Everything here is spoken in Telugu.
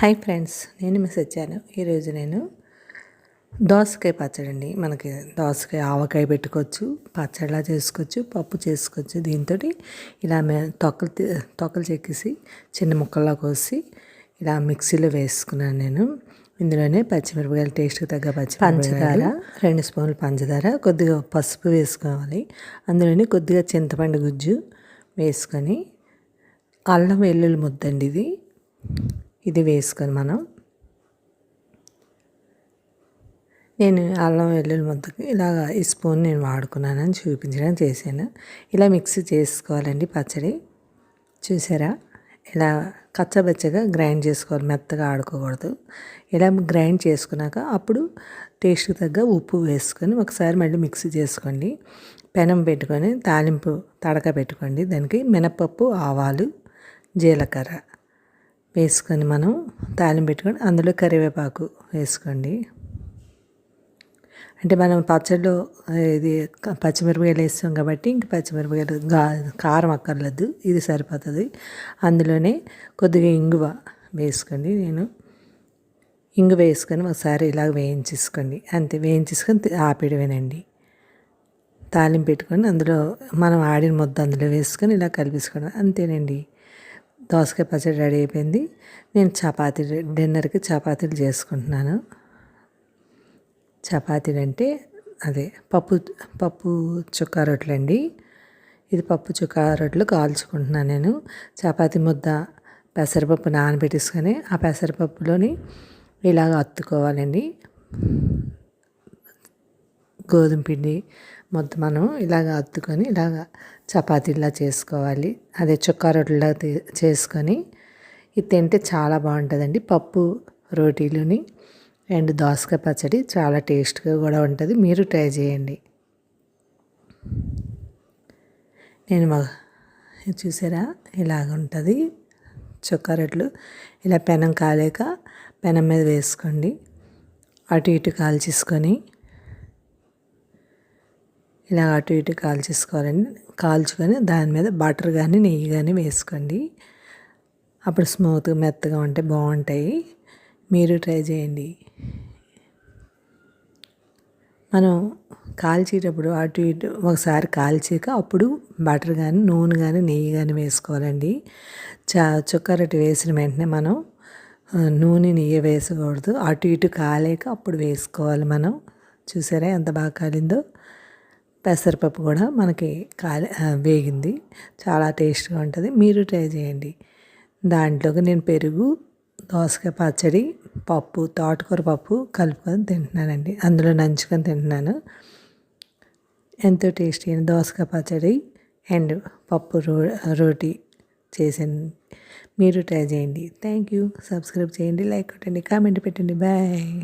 హాయ్ ఫ్రెండ్స్ నేను మిస్ వచ్చాను. ఈరోజు నేను దోసకాయ పచ్చడి అండి. మనకి దోసకాయ ఆవకాయ పెట్టుకోవచ్చు పచ్చడిలా చేసుకోవచ్చు పప్పు చేసుకోవచ్చు. దీంతో ఇలా మే తొక్కలు తొక్కలు చెక్కేసి చిన్న ముక్కల్లా కోసి ఇలా మిక్సీలో వేసుకున్నాను నేను. ఇందులోనే పచ్చిమిరపకాయలు టేస్ట్కి తగ్గ పచ్చి పంచదార రెండు స్పూన్లు పంచదార కొద్దిగా పసుపు వేసుకోవాలి. అందులోనే కొద్దిగా చింతపండు గుజ్జు వేసుకొని అల్లం వెల్లుల్లి ముద్దండి ఇది. ఇది వేసుకొని మనం నేను అల్లం వెల్లుల్లి ముద్దకు ఇలాగ ఈ స్పూన్ నేను వాడుకున్నానని చూపించడం చేశాను. ఇలా మిక్సీ చేసుకోవాలండి పచ్చడి. చూసారా? ఇలా కచ్చబచ్చగా గ్రైండ్ చేసుకోవాలి మెత్తగా ఆడుకోకూడదు. ఇలా గ్రైండ్ చేసుకున్నాక అప్పుడు టేస్ట్కి తగ్గ ఉప్పు వేసుకొని ఒకసారి మళ్ళీ మిక్సీ చేసుకోండి. పెనం పెట్టుకొని తాలింపు తడక పెట్టుకోండి. దానికి మినపప్పు ఆవాలు జీలకర్ర వేసుకొని మనం తాలింపు పెట్టుకొని అందులో కరివేపాకు వేసుకోండి. అంటే మనం పచ్చడిలో ఇది పచ్చిమిరపకాయలు వేస్తాం కాబట్టి ఇంక పచ్చిమిరపకాయలు గా కారం అక్కర్లేదు ఇది సరిపోతుంది. అందులోనే కొద్దిగా ఇంగువ వేసుకోండి నేను. ఇంగు వేసుకొని ఒకసారి ఇలాగ వేయించేసుకోండి. అంతే వేయించేసుకొని ఆపిడవేనండి తాలింపు పెట్టుకొని అందులో మనం ఆడిన ముద్ద అందులో వేసుకొని ఇలా కలిపేసుకోండి అంతేనండి. దోసకాయ పచ్చడి రెడీ అయిపోయింది. నేను చపాతీ డిన్నర్కి చపాతీలు చేసుకుంటున్నాను. చపాతీలు అంటే అదే పప్పు పప్పు చుక్క రొట్టెలు అండి ఇది పప్పు చుక్క రొట్టెలు కాల్చుకుంటున్నాను నేను. చపాతీ ముద్ద పెసరపప్పు నానబెట్టేసుకొని ఆ పెసరపప్పులోని ఇలాగ అత్తుకోవాలండి. గోధుమ పిండి మొత్తం మనం ఇలాగ అత్తుకొని ఇలాగ చపాతీలా చేసుకోవాలి. అదే చుక్కా రొట్టెలా చేసుకొని ఇది తింటే చాలా బాగుంటుందండి. పప్పు రోటీలుని అండ్ దోసకాయ పచ్చడి చాలా టేస్ట్గా కూడా ఉంటుంది. మీరు ట్రై చేయండి. నేను చూసారా? ఇలాగ ఉంటుంది. చుక్కా రొట్టెలు ఇలా పెనం కాలేక పెనం మీద వేసుకోండి. అటు ఇటు కాల్చేసుకొని ఇలా అటు ఇటు కాల్చేసుకోవాలండి కాల్చుకొని దాని మీద బటర్ కానీ నెయ్యి కానీ వేసుకోండి. అప్పుడు స్మూత్గా మెత్తగా ఉంటే బాగుంటాయి. మీరు ట్రై చేయండి. మనం కాల్చేటప్పుడు అటు ఇటు ఒకసారి కాల్చాక అప్పుడు బటర్ కానీ నూనె కానీ నెయ్యి కానీ వేసుకోవాలండి. చా చుక్కరొట్టి వేసిన వెంటనే మనం నూనె నెయ్యి వేసకూడదు అటు ఇటు కాలేక అప్పుడు వేసుకోవాలి మనం. చూసారా ఎంత బాగా కాలిందో? పెసరపప్పు కూడా మనకి కాలి వేగింది. చాలా టేస్ట్గా ఉంటుంది. మీరు ట్రై చేయండి. దాంట్లోకి నేను పెరుగు దోసకాయ పచ్చడి పప్పు తోటకూర పప్పు కలుపుకొని తింటున్నానండి. అందులో నంచుకొని తింటున్నాను. ఎంతో టేస్టీ అయిన దోసకాయ పచ్చడి అండ్ పప్పు రో రోటీ చేసాను మీరు ట్రై చేయండి. Thank you. సబ్స్క్రైబ్ చేయండి లైక్ కొట్టండి కామెంట్ పెట్టండి. బాయ్.